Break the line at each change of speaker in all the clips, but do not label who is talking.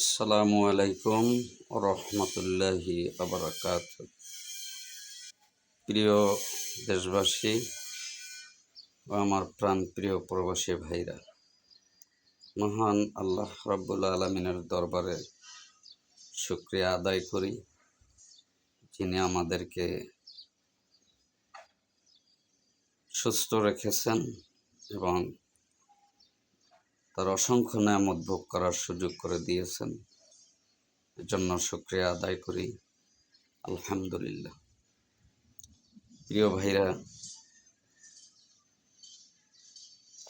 আসসালামু আলাইকুম রহমতুল্লাহি আবরাকাত প্রিয় দেশবাসী ও আমার প্রাণ প্রিয় প্রবাসী ভাইরা, মহান আল্লাহ রাব্বুল আলমিনের দরবারে শুক্রিয়া আদায় করি, যিনি আমাদেরকে সুস্থ রেখেছেন এবং তার অসংখ্য নামত ভোগ করার সুযোগ করে দিয়েছেন। এজন্য শুক্রিয়া আদায় করি। আলহামদুলিল্লাহ। প্রিয় ভাইরা,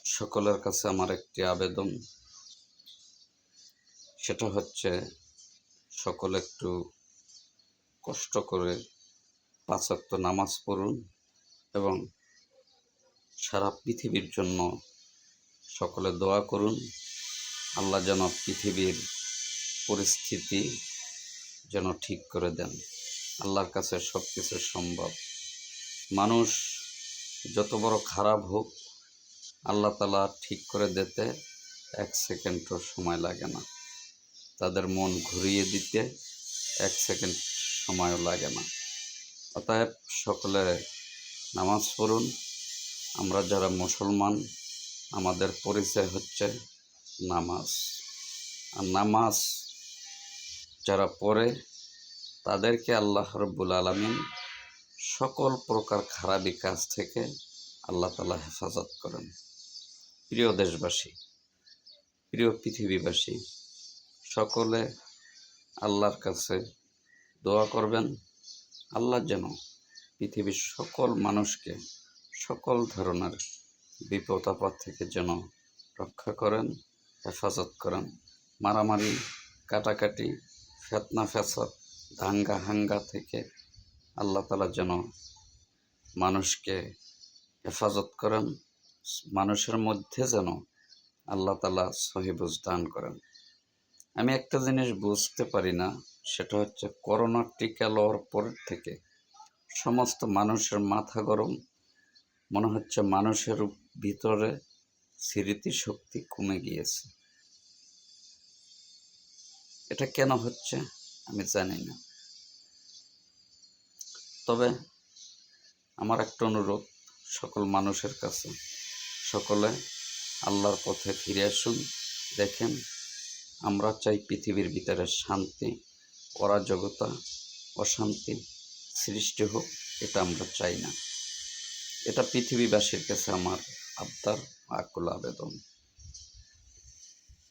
সকলের কাছে আমার একটি আবেদন। সেটা হচ্ছে, সকলে একটু কষ্ট করে পাঁচাত্ত নামাজ পড়ুন এবং সারা পৃথিবীর জন্য সকলে দোয়া করুন। আল্লাহ যেন পৃথিবীর পরিস্থিতি যেন ঠিক করে দেন। আল্লাহর কাছে সব কিছু সম্ভব। মানুষ যত বড় খারাপ হোক, আল্লাহ তালা ঠিক করে দিতে এক সেকেন্ডও সময় লাগে না। তাদের মন ঘুরিয়ে দিতে এক সেকেন্ড সময়ও লাগে না। অতএব সকলে নামাজ পড়ুন। আমরা যারা মুসলমান আমাদের পরিচয় হচ্ছে নামাজ। আর নামাজ যারা পড়ে, তাদেরকে আল্লাহ রব্বুল আলমিন সকল প্রকার খারাপি কাজ থেকে আল্লাহ তালা হেফাজত করেন। প্রিয় দেশবাসী, প্রিয় পৃথিবীবাসী, সকলে আল্লাহর কাছে দোয়া করবেন। আল্লাহ যেন পৃথিবীর সকল মানুষকে সকল ধরনের বিপদ আপদ থেকে যেন রক্ষা করেন, হেফাজত করেন। মারামারি, কাটাকাটি, ফেতনা ফেসদ দাঙ্গা, হাঙ্গা থেকে আল্লাহ তালা যেন মানুষকে হেফাজত করেন, মানুষের মধ্যে যেন আল্লাহ তালা সহিবুজ দান করেন। আমি একটা জিনিস বুঝতে পারি না, সেটা হচ্ছে করোনার টিকা লওয়ার পর থেকে সমস্ত মানুষের মাথা গরম মনে হচ্ছে মানুষের ভিতরে স্মৃতিশক্তি কমে গিয়েছে। এটা কেন হচ্ছে? আমি জানি না। তবে আমার একটা অনুরোধ সকল মানুষের কাছে, সকলে আল্লাহর পথে ফিরে আসুন। দেখেন, আমরা চাই পৃথিবীর ভিতরে শান্তি অরাজকতা অশান্তি সৃষ্টি হোক, এটা আমরা চাই না। এটা পৃথিবীবাসীর কাছে আমার আবদার, আকুল আবেদন।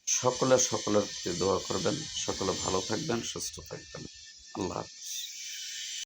সকলে সকলের দোয়া করবেন, সকলে ভালো থাকবেন, সুস্থ থাকবেন। আল্লাহ হাফেজ।